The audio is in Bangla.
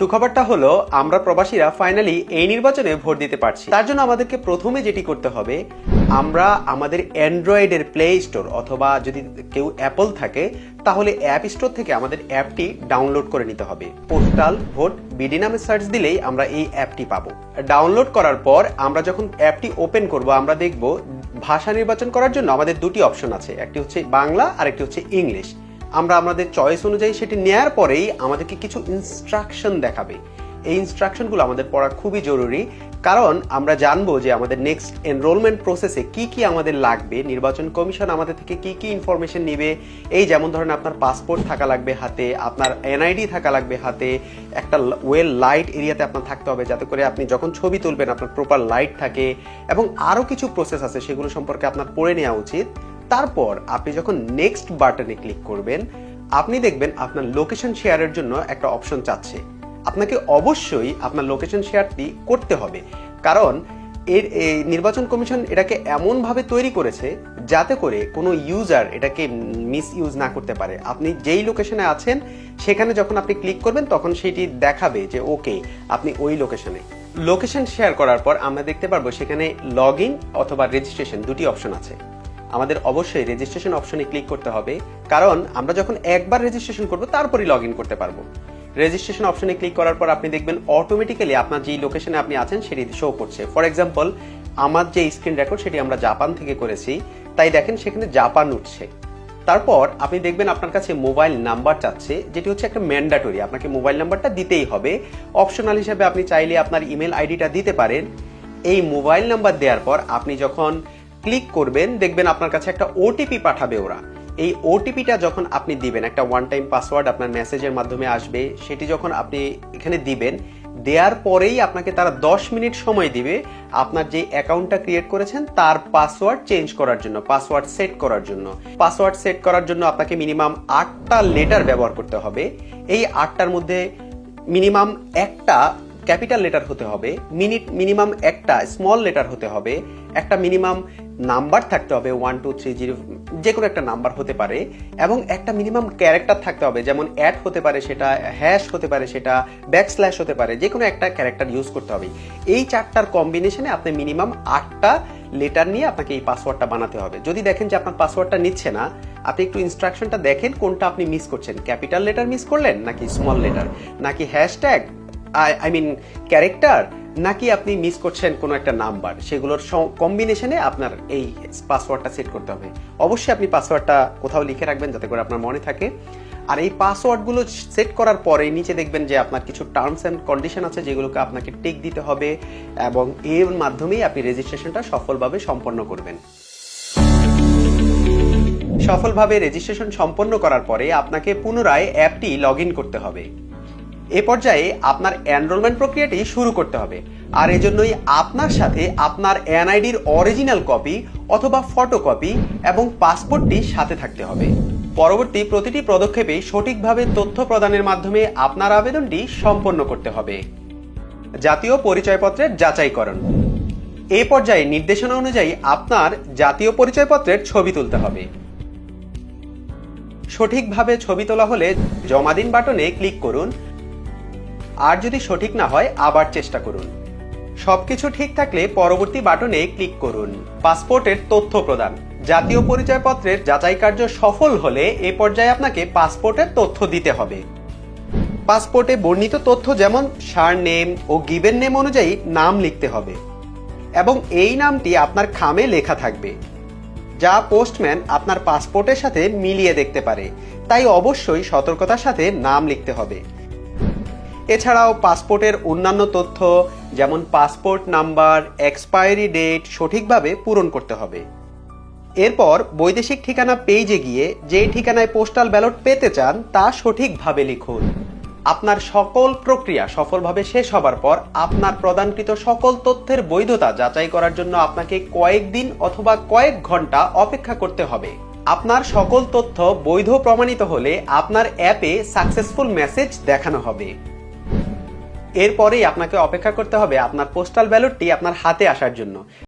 সুখবরটা হলো, আমরা প্রবাসীরা ফাইনালি এই নির্বাচনে ভোট দিতে পারছি। তার জন্য আমাদেরকে প্রথমে যেটি করতে হবে, আমরা আমাদের অ্যান্ড্রয়েডের প্লে স্টোর অথবা যদি কেউ অ্যাপল থাকে, তাহলে অ্যাপ স্টোর থেকে আমাদের অ্যাপটি ডাউনলোড করে নিতে হবে। পোস্টাল ভোট বিডি নামে সার্চ দিলেই আমরা এই অ্যাপটি পাবো। ডাউনলোড করার পর আমরা যখন অ্যাপটি ওপেন করব, আমরা দেখব, ভাষা নির্বাচন করার জন্য আমাদের দুটি অপশন আছে। একটি হচ্ছে বাংলা আর একটি হচ্ছে ইংলিশ আমরা আমাদের চয়েস অনুযায়ী সেটি নেয়ার পরেই আমাদেরকে কিছু ইনস্ট্রাকশন দেখাবে। এই ইনস্ট্রাকশনগুলো আমাদের পড়া খুবই জরুরি। কারণ আমরা জানব যে আমাদের নেক্সট এনরোলমেন্ট প্রসেসে কি কি আমাদের লাগবে, নির্বাচন কমিশন আমাদের থেকে কি কি ইনফরমেশন নিবে, এই যেমন ধরেন আপনার পাসপোর্ট থাকা লাগবে হাতে, আপনার এনআইডি থাকা লাগবে হাতে, একটা ওয়েল লাইট এরিয়াতে আপনার থাকতে হবে যাতে করে আপনি যখন ছবি তুলবেন আপনার প্রপার লাইট থাকে, এবং আরও কিছু প্রসেস আছে সেগুলো সম্পর্কে আপনার পড়ে নেওয়া উচিত। তারপর আপনি যখন নেক্সট বাটনে ক্লিক করবেন, আপনি দেখবেন আপনার লোকেশন শেয়ারের জন্য একটা অপশন চাচ্ছে। আপনাকে অবশ্যই আপনার লোকেশন শেয়ারটি করতে হবে। কারণ এর, এই নির্বাচন কমিশন এটাকে এমনভাবে তৈরি করেছে যাতে করে কোনো ইউজার এটাকে মিস ইউজ না করতে পারে। আপনি যেই লোকেশনে আছেন, সেখানে যখন আপনি ক্লিক করবেন, তখন সেটি দেখাবে যে, ওকে, আপনি ওই লোকেশনে লোকেশন শেয়ার করার পর আমরা দেখতে পারব সেখানে লগ ইন অথবা রেজিস্ট্রেশন দুটি অপশন আছে। আমাদের অবশ্যই রেজিস্ট্রেশন অপশনে ক্লিক করতে হবে। কারণ আমরা যখন একবার রেজিস্ট্রেশন করব, তারপরই লগ ইন করতে পারব। রেজিস্ট্রেশন অপশনে ক্লিক করার পর আপনি দেখবেন অটোমেটিক্যালি আপনার যেই লোকেশনে আপনি আছেন, সেটি শো করছে। ফর এক্সাম্পল আমার যে স্ক্রিন রেকর্ড সেটি আমরা জাপান থেকে করেছি। তাই দেখেন, সেখানে জাপান উঠছে। তারপর আপনি দেখবেন আপনার কাছে মোবাইল নাম্বার চাচ্ছে, যেটি হচ্ছে একটা ম্যান্ডাটরি আপনাকে মোবাইল নাম্বারটা দিতেই হবে। অপশনাল হিসেবে আপনি চাইলে আপনার ইমেল আইডিটা দিতে পারেন। এই মোবাইল নাম্বার দেওয়ার পর আপনি যখন ক্লিক করবেন, দেখবেন আপনার কাছে একটা ওটিপি পাঠাবে ওরা। এই ওটিপিটা যখন আপনি দিবেন, একটা ওয়ান টাইম পাসওয়ার্ড আপনার মেসেজের মাধ্যমে আসবে, সেটি যখন আপনি এখানে দিবেন, দেওয়ার পরেই আপনাকে তারা দশ মিনিট সময় দিবে আপনার যে অ্যাকাউন্টটা ক্রিয়েট করেছেন, তার পাসওয়ার্ড চেঞ্জ করার জন্য পাসওয়ার্ড সেট করার জন্য। পাসওয়ার্ড সেট করার জন্য আপনাকে মিনিমাম আটটা লেটার ব্যবহার করতে হবে। এই আটটার মধ্যে মিনিমাম একটা ক্যাপিটাল লেটার হতে হবে, মিনিট, মিনিমাম একটা স্মল লেটার হতে হবে, একটা মিনিমাম নাম্বার থাকতে হবে ওয়ান টু থ্রি জিরো যে কোনো একটা নাম্বার হতে পারে, এবং একটা মিনিমাম ক্যারেক্টার থাকতে হবে, যেমন অ্যাড হতে পারে সেটা হ্যাশ হতে পারে সেটা ব্যাক স্ল্যাশ হতে পারে যে কোনো একটা ক্যারেক্টার ইউজ করতে হবে। এই চারটার কম্বিনেশনে আপনি মিনিমাম আটটা লেটার নিয়ে আপনাকে এই পাসওয়ার্ডটা বানাতে হবে। যদি দেখেন যে আপনার পাসওয়ার্ডটা নিচ্ছে না, আপনি একটু ইনস্ট্রাকশনটা দেখেন কোনটা আপনি মিস করছেন ক্যাপিটাল লেটার মিস করলেন নাকি স্মল লেটার নাকি হ্যাশট্যাগ আই মিন ক্যারেক্টার নাকি আপনি মিস করছেন কোনো একটা নাম্বার সেগুলোর কম্বিনেশনে আপনার এই পাসওয়ার্ডটা সেট করতে হবে। অবশ্যই আপনি পাসওয়ার্ডটা কোথাও লিখে রাখবেন যাতে করে আপনার মনে থাকে। আর এই পাসওয়ার্ডগুলো সেট করার পরে নিচে দেখবেন যে আপনার কিছু টার্মস অ্যান্ড কন্ডিশন আছে যেগুলোকে আপনাকে টিক দিতে হবে এবং এর মাধ্যমেই আপনি রেজিস্ট্রেশনটা সফলভাবে সম্পন্ন করবেন। সফলভাবে রেজিস্ট্রেশন সম্পন্ন করার পরে আপনাকে পুনরায় অ্যাপটি লগ করতে হবে। এ পর্যায়ে আপনার এনরোলমেন্ট প্রক্রিয়াটি শুরু করতে হবে। আর এজন্যই আপনার সাথে আপনার এনআইডির অরিজিনাল কপি অথবা ফটোকপি এবং পাসপোর্টটি সাথে থাকতে হবে। পরবর্তী প্রতিটি পদক্ষেপে সঠিকভাবে তথ্য প্রদানের মাধ্যমে আপনার আবেদনটি সম্পন্ন করতে হবে। জাতীয় পরিচয়পত্রের যাচাইকরণ। এ পর্যায়ে নির্দেশনা অনুযায়ী আপনার জাতীয় পরিচয়পত্রের ছবি তুলতে হবে। সঠিকভাবে ছবি তোলা হলে জমা দিন বাটনে ক্লিক করুন আর যদি সঠিক না হয়, আবার চেষ্টা করুন। সবকিছু ঠিক থাকলে পরবর্তী বাটনে ক্লিক করুন। পাসপোর্টের তথ্য প্রদান। জাতীয় পরিচয়পত্রের যাচাই কার্য সফল হলে এ পর্যায়ে আপনাকে পাসপোর্টের তথ্য দিতে হবে। পাসপোর্টে বর্ণিত তথ্য যেমন সার নেম ও গিভেন নেম অনুযায়ী নাম লিখতে হবে এবং এই নামটি আপনার খামে লেখা থাকবে, যা পোস্টম্যান আপনার পাসপোর্টের সাথে মিলিয়ে দেখতে পারে। তাই অবশ্যই সতর্কতার সাথে নাম লিখতে হবে। এছাড়াও পাসপোর্টের অন্যান্য তথ্য, যেমন পাসপোর্ট নাম্বার, এক্সপায়ারি ডেট সঠিকভাবে পূরণ করতে হবে। এরপর বৈদেশিক ঠিকানা পেজে গিয়ে যে ঠিকানায় পোস্টাল ব্যালট পেতে চান, তা সঠিকভাবে লিখুন। আপনার সকল প্রক্রিয়া সফলভাবে শেষ হবার পর আপনার প্রদানকৃত সকল তথ্যের বৈধতা যাচাই করার জন্য আপনাকে কয়েকদিন অথবা কয়েক ঘণ্টা অপেক্ষা করতে হবে। আপনার সকল তথ্য বৈধ প্রমাণিত হলে আপনার অ্যাপে সাকসেসফুল মেসেজ দেখানো হবে। এরপরেই আপনাকে অপেক্ষা করতে হবে আপনার পোস্টাল ব্যালটটি আপনার হাতে আসার জন্য।